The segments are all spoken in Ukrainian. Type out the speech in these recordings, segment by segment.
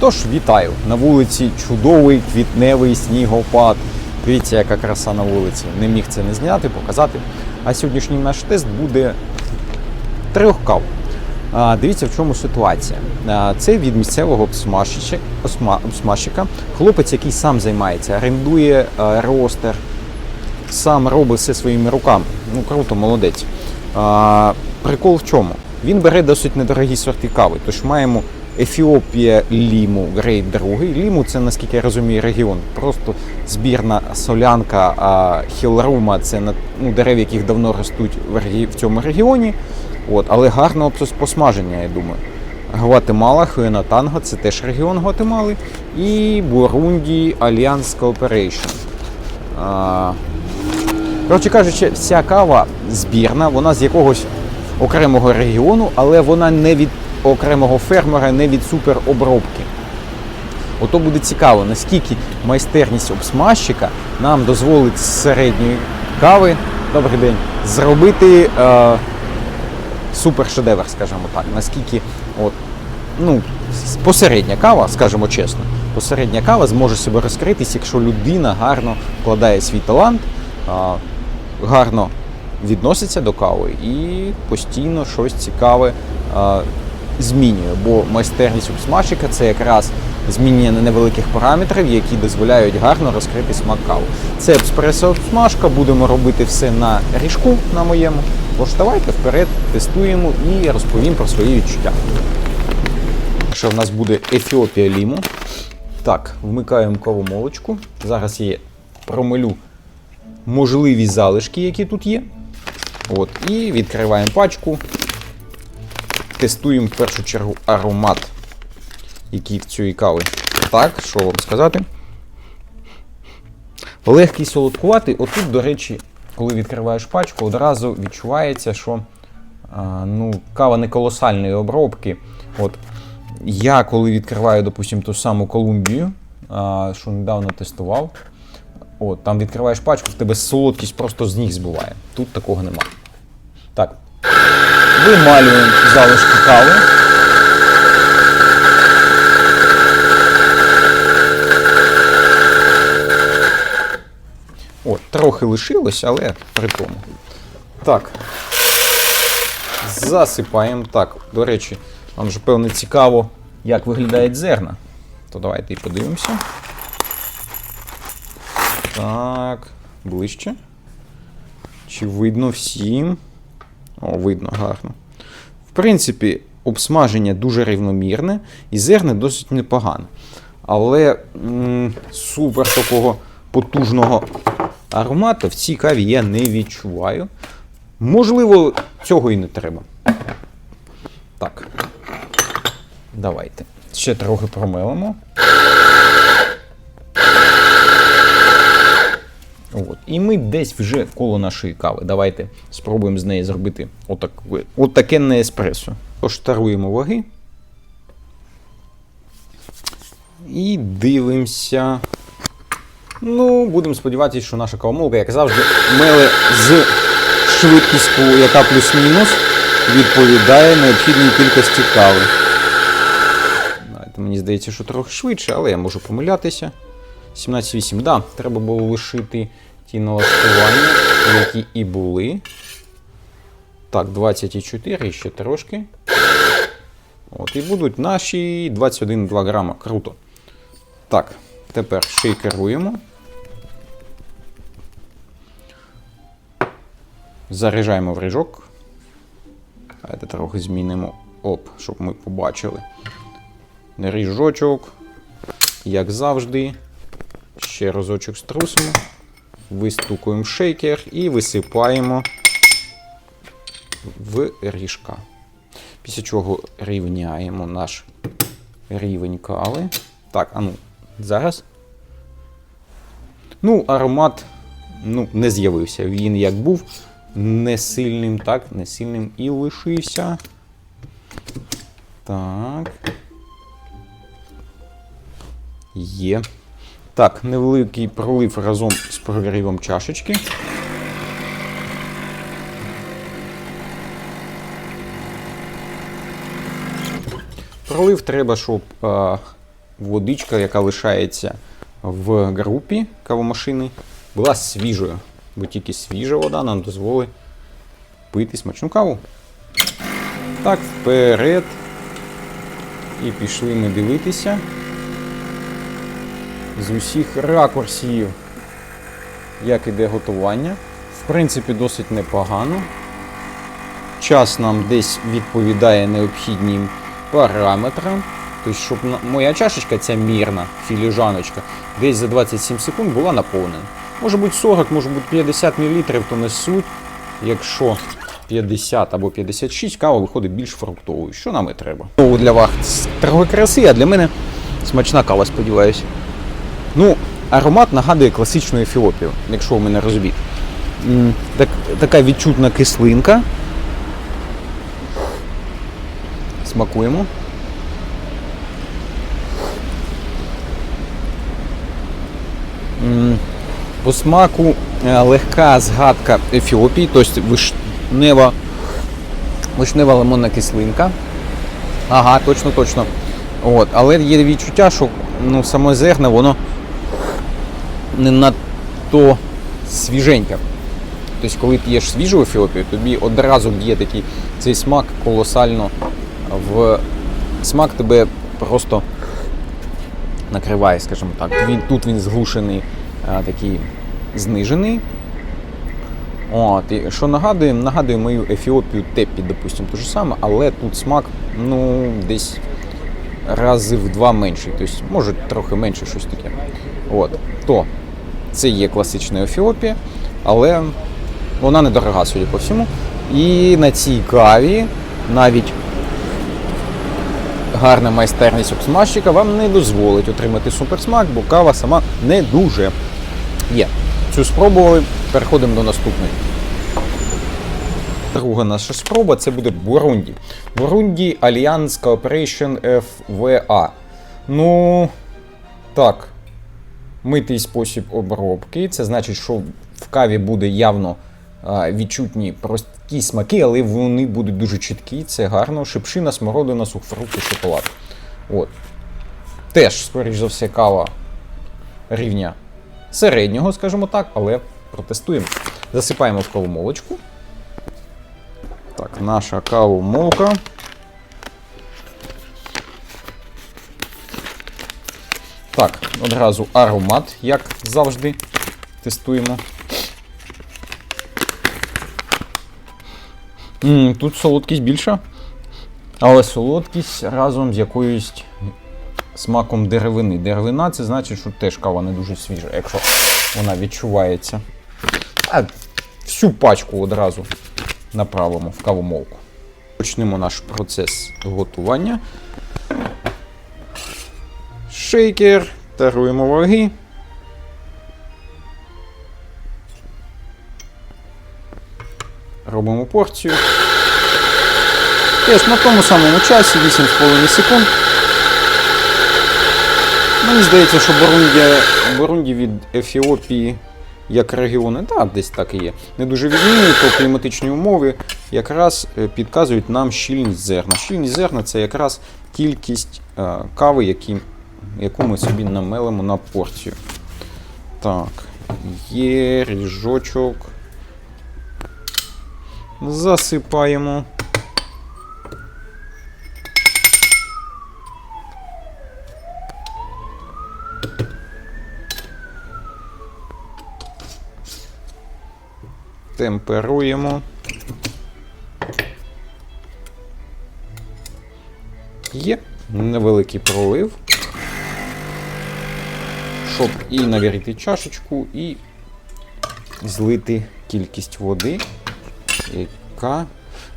Тож вітаю! На вулиці чудовий квітневий снігопад. Дивіться, яка краса на вулиці. Не міг це не зняти, показати. А сьогоднішній наш тест буде трьох кав. Дивіться, в чому ситуація. Це від місцевого обсмажчика. Хлопець, який сам займається, орендує ростер, сам робить все своїми руками. Ну круто, молодець. Прикол в чому? Він бере досить недорогі сорти кави. Тож маємо Ефіопія Ліму, грейд другий. Ліму це, наскільки я розумію, регіон. Просто збірна солянка, а хілрума це ну, дерев, яких давно ростуть в, цьому регіоні. От, але гарного пос- посмаження, я думаю. Гватемала, Хуенатанго, це теж регіон Гватемали. І Бурунді Альянс. А, Коротше кажучи, вся кава збірна, вона з якогось окремого регіону, але вона не від окремого фермера, не від суперобробки. Ото буде цікаво, наскільки майстерність обсмажчика нам дозволить з середньої кави, добрий день, зробити е, супершедевр, скажімо так. Наскільки от, ну, посередня кава, скажімо чесно, посередня кава зможе себе розкритись, якщо людина гарно вкладає свій талант, а, гарно відноситься до кави і постійно щось цікаве а, змінює. Бо майстерність обсмажчика це якраз змінення невеликих параметрів, які дозволяють гарно розкрити смак кави. Це еспресо обсмажка, будемо робити все на ріжку на моєму. Тож давайте вперед тестуємо і розповім про свої відчуття. Що в нас буде Ефіопія Ліму. Так, вмикаємо кавомолочку. Зараз я промилю можливі залишки, які тут є. От, і відкриваємо пачку. Тестуємо в першу чергу аромат, який в цієї кави. Так, що вам сказати? Легкий солодкуватий. Отут, до речі, коли відкриваєш пачку, одразу відчувається, що а, ну, кава не колосальної обробки. От, я коли відкриваю, допустимо, ту саму Колумбію, а, що недавно тестував, от, там відкриваєш пачку, в тебе солодкість просто з ніг збиває. Тут такого нема. Так. Вималюємо залишки кави. От, трохи лишилось, але при тому. Так. Засипаємо. Так, до речі, вам же певно цікаво, як виглядають зерна. То давайте і подивимося. Так, ближче. Чи видно всім? О, видно гарно. В принципі, обсмаження дуже рівномірне і зерне досить непогане. Але м, супер такого потужного аромату в цій каві я не відчуваю. Можливо, цього і не треба. Так. Давайте. Ще трохи промелимо. От. І ми десь вже вколо нашої кави. Давайте спробуємо з неї зробити отак, отакенне еспресо. Поштаруємо ваги. І дивимося. Ну, будемо сподіватися, що наша кавомолка, як завжди, меле з швидкістю, яка плюс-мінус, відповідає необхідній кількості кави. Мені здається, що трохи швидше, але я можу помилятися. 17,8. Да, треба було лишити ті налаштування, які і були. Так, 24 ще трошки. От, і будуть наші 21,2 грама. Круто. Так, тепер шейкеруємо. Заряджаємо в ріжок. Давайте трохи змінимо оп, щоб ми побачили. Ріжочок, як завжди. Ще разочок струсимо, вистукуємо шейкер і висипаємо в ріжка. Після чого рівняємо наш рівень кави. Так, а ну, зараз. Ну, аромат ну, не з'явився. Він як був не сильним, так, не сильним і лишився. Так. Є. Так, невеликий пролив разом з прогрівом чашечки. Пролив треба, щоб е, водичка, яка лишається в групі кавомашини, була свіжою. Бо тільки свіжа вода нам дозволить пити смачну каву. Так, вперед. І пішли ми дивитися з усіх ракурсів, як іде готування. В принципі, досить непогано. Час нам десь відповідає необхідним параметрам. Тобто, щоб моя чашечка, ця мірна філіжаночка, десь за 27 секунд була наповнена. Може бути 40, може бути 50 мл, то не суть. Якщо 50 або 56, кава виходить більш фруктовою. Що нам і треба? Для вас трохи краси, а для мене смачна кава, сподіваюся. Ну, аромат нагадує класичну ефіопію, якщо ви мене розумієте. Так, така відчутна кислинка. Смакуємо. По смаку е, легка згадка Ефіопії, тобто вишнева, вишнева лимонна кислинка. Ага, точно, точно. От. Але є відчуття, що ну, саме зерна, воно не надто свіженьке. Тобто, коли п'єш свіжу Ефіопію, тобі одразу б'є такий цей смак колосально в смак тебе просто накриває, скажімо так. Він, тут він зглушений, а, такий знижений. От, і що нагадує, нагадує мою Ефіопію Теппі, допустимо, те ж саме, але тут смак ну, десь рази в два менший. Тобто, може трохи менше щось таке. От. То це є класична Ефіопія, але вона недорога, судя по всьому. І на цій каві навіть гарна майстерність обсмажчика вам не дозволить отримати суперсмак, бо кава сама не дуже є. Цю спробували, переходимо до наступної. Друга наша спроба це буде Бурунді. Бурунді Alliance Cooperation FVA. Ну, так. Митий спосіб обробки. Це значить, що в каві буде явно відчутні прості смаки, але вони будуть дуже чіткі. Це гарно. Шипшина, смородина, сухфрукти, шоколад. От. Теж, скоріш за все, кава рівня середнього, скажімо так, але протестуємо. Засипаємо в кавомолочку. Так, наша кавомолка. Так, одразу аромат, як завжди. Тестуємо. м тут солодкість більша. Але солодкість разом з якоюсь смаком деревини. Деревина це значить, що теж кава не дуже свіжа, якщо вона відчувається. А всю пачку одразу направимо в кавомолку. Почнемо наш процес готування. Шейкер, таруємо ваги. Робимо порцію. Теж на тому самому часі, 8,5 секунд. Мені здається, що Бурунді, Бурунді від Ефіопії як регіони, так, десь так і є. Не дуже відмінні, то кліматичні умови якраз е, підказують нам щільність зерна. Щільність зерна це якраз кількість е, кави, які, яку ми собі намелимо на порцію. Так, є ріжочок. Засипаємо. Темперуємо. Є невеликий пролив, щоб і навірити чашечку, і злити кількість води, яка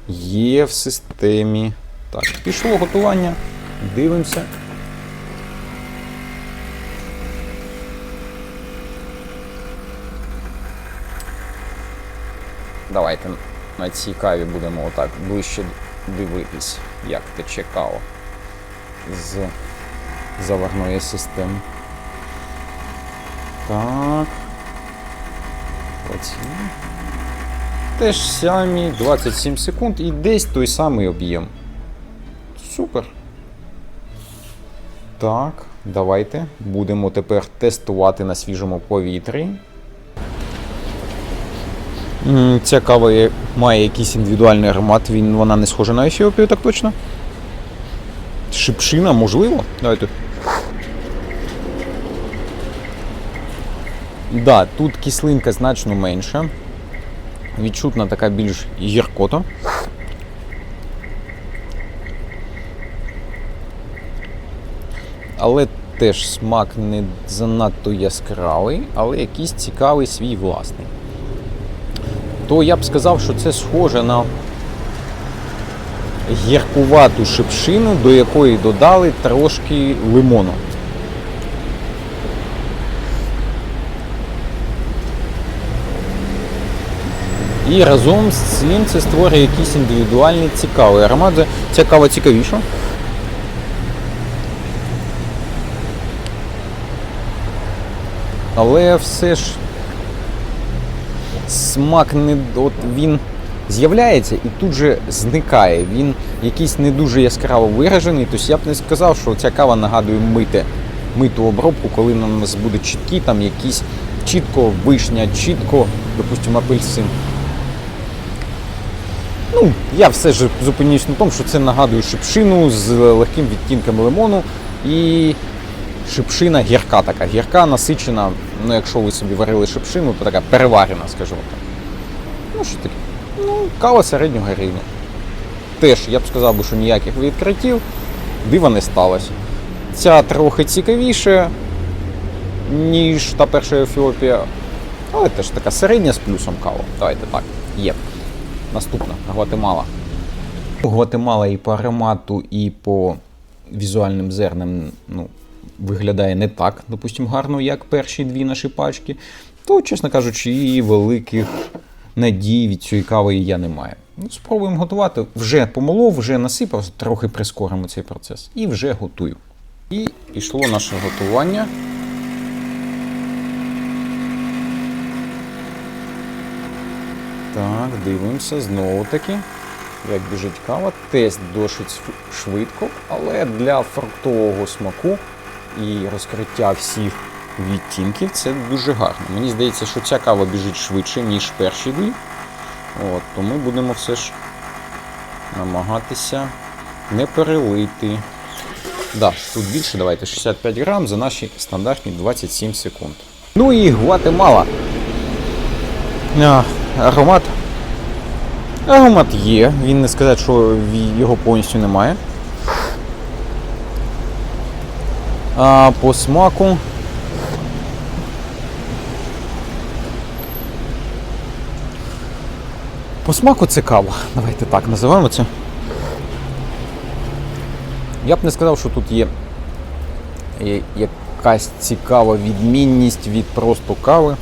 є в системі. Так, пішло готування. Дивимося. Давайте на цій каві будемо отак ближче дивитись, як тече кава з заварної системи. Так. Оці. Теж самі 27 секунд і десь той самий об'єм. Супер. Так. давайте будемо тепер тестувати на свіжому повітрі. Ця кава має якийсь індивідуальний аромат, він, вона не схожа на Ефіопію, так точно. Шипшина, можливо. Давайте. Да, тут кислинка значно менша. Відчутна така більш гіркота. Але теж смак не занадто яскравий, але якийсь цікавий свій власний. То я б сказав, що це схоже на гіркувату шипшину, до якої додали трошки лимону. І разом з цим це створює якийсь індивідуальний цікавий аромат. Ця кава цікавіша. Але все ж смак не от він з'являється і тут же зникає. Він якийсь не дуже яскраво виражений. Тобто я б не сказав, що ця кава нагадує мите, миту обробку, коли на нас буде чіткі, там якісь чітко вишня, чітко, допустимо, апельсин. Ну, я все ж зупинюсь на тому, що це нагадує шипшину з легким відтінком лимону і шипшина гірка така. Гірка насичена, ну якщо ви собі варили шипшину, то така переварена, скажімо так. Ну, що таке? Ну, кава середнього рівня. Теж я б сказав, що ніяких відкриттів, дива не сталося. Ця трохи цікавіша, ніж та перша Ефіопія, але теж така середня з плюсом кава. Давайте так, є. Наступна Гватемала. Гватемала і по аромату, і по візуальним зернам ну, виглядає не так, допустимо, гарно, як перші дві наші пачки. То, чесно кажучи, і великих надій від цієї кави я не маю. Ну, спробуємо готувати. Вже помолов, вже насипав, трохи прискоримо цей процес. І вже готую. І пішло наше готування. Так, дивимося знову таки. Як біжить кава. Тест досить швидко, але для фруктового смаку і розкриття всіх відтінків це дуже гарно. Мені здається, що ця кава біжить швидше, ніж перші дві. От, то ми будемо все ж намагатися не перелити. Да, тут більше, давайте 65 грам за наші стандартні 27 секунд. Ну і Гватемала. Аромат. Аромат є, він не сказати, що його повністю немає. А по смаку. По смаку це кава. Давайте так називаємо це. Я б не сказав, що тут є якась цікава відмінність від просто кави.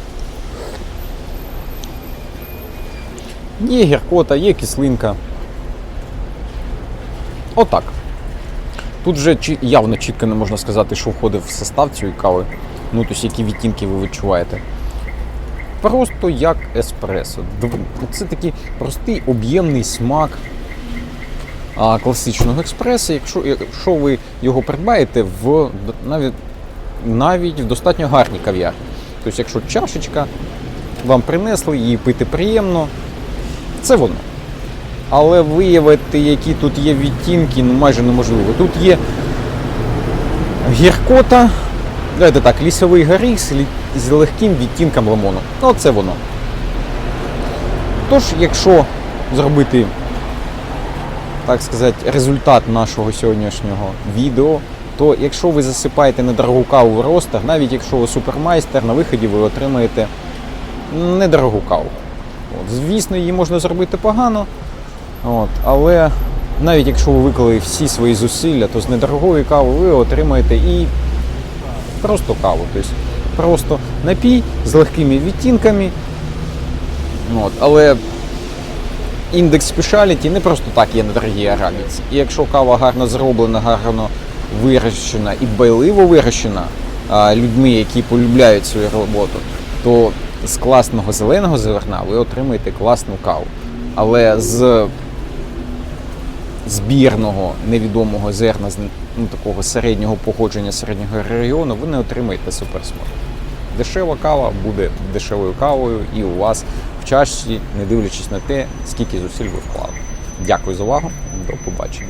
Є гіркота, є кислинка. Отак. Тут вже явно чітко не можна сказати, що входить в состав цієї кави. Ну, тобто, які відтінки ви відчуваєте. Просто як еспресо. Це такий простий об'ємний смак класичного експресу. Якщо, якщо ви його придбаєте в навіть, навіть в достатньо гарній кав'ярні. Тобто, якщо чашечка вам принесли, її пити приємно, це воно. Але виявити, які тут є відтінки, ну майже неможливо. Тут є гіркота, давайте так, лісовий горіх з легким відтінком лимону. Ну, це воно. Тож, якщо зробити, так сказати, результат нашого сьогоднішнього відео, то якщо ви засипаєте недорогу каву в ростер, навіть якщо ви супермайстер, на виході ви отримаєте недорогу каву. От, звісно, її можна зробити погано, от, але навіть якщо ви виклали всі свої зусилля, то з недорогої кави ви отримаєте і просто каву. Тобто просто напій з легкими відтінками. От, але індекс спешаліті не просто так є на дорогій арабіці. І якщо кава гарно зроблена, гарно вирощена і дбайливо вирощена людьми, які полюбляють свою роботу, то з класного зеленого зерна ви отримаєте класну каву. Але з збірного невідомого зерна ну, такого середнього походження середнього регіону, ви не отримаєте суперсмак. Дешева кава буде дешевою кавою і у вас в чашці, не дивлячись на те, скільки зусиль ви вклали. Дякую за увагу, до побачення.